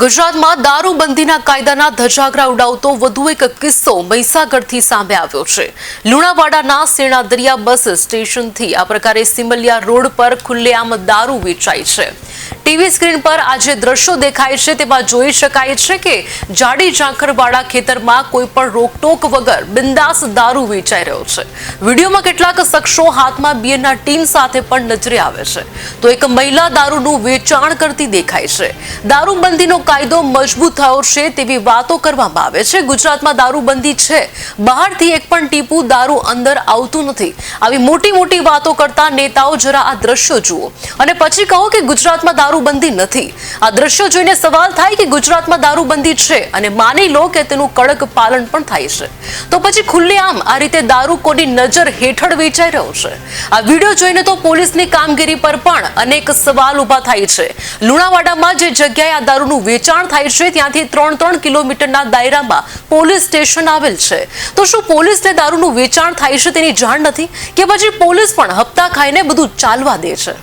ગુજરાતમાં દારૂબંધીના કાયદાના ધજાગરા ઉડાવતો વધુ એક કિસ્સો મહીસાગરથી સામે આવ્યો છે. લુણાવાડાના સેણા દરિયા બસ સ્ટેશનથી આ પ્રકારે સિમલિયા રોડ પર ખુલ્લેઆમ દારૂ વેચાય છે. ટીવી સ્ક્રીન પર આજે દ્રશ્યો દેખાય છે. તેમાં જોઈ શકાય છે કે જાડી ઝાંખરવાળા ખેતરમાં કોઈ પણ રોકટોક વગર બિંદાસ દારૂ વેચાઈ રહ્યો છે. વિડીયોમાં કેટલાક શખ્સો હાથમાં બિયરના ટીમ સાથે પણ નજરે આવે છે. તો એક મહિલા દારૂનું વેચાણ કરતી દેખાય છે. દારૂબંધીનો કાયદો મજબૂત થયો છે તેવી વાતો કરવામાં આવે છે. ગુજરાતમાં દારૂબંધી છે. બહારથી એક પણ ટીપું દારૂ અંદર આવતું નથી. આવી મોટી મોટી વાતો કરતા નેતાઓ જરા આ દ્રશ્યો જુઓ. અને પછી કહો કે ગુજરાતમાં દારૂબંધી નથી. આ દ્રશ્યો જોઈને સવાલ થાય કે ગુજરાતમાં દારૂબંધી છે અને માની લો કે તેનું કડક પાલન પણ થાય છે. તો પછી ખુલ્લેઆમ આ રીતે દારૂ કોની નજર હેઠળ વેચાઈ રહ્યો છે. આ વીડિયો જોઈને તો પોલીસની કામગીરી પર પણ અનેક સવાલ ઊભા થાય છે. લુણાવાડામાં જે જગ્યાએ આ દારૂનું વેચાણ થાય છે, ત્યાંથી ત્રણ ત્રણ કિલોમીટરના દાયરામાં પોલીસ સ્ટેશન આવેલ છે. તો શું પોલીસને દારૂનું વેચાણ થાય છે તેની જાણ નથી? કે પછી પોલીસ પણ હપ્તા ખાઈને બધું ચાલવા દે છે?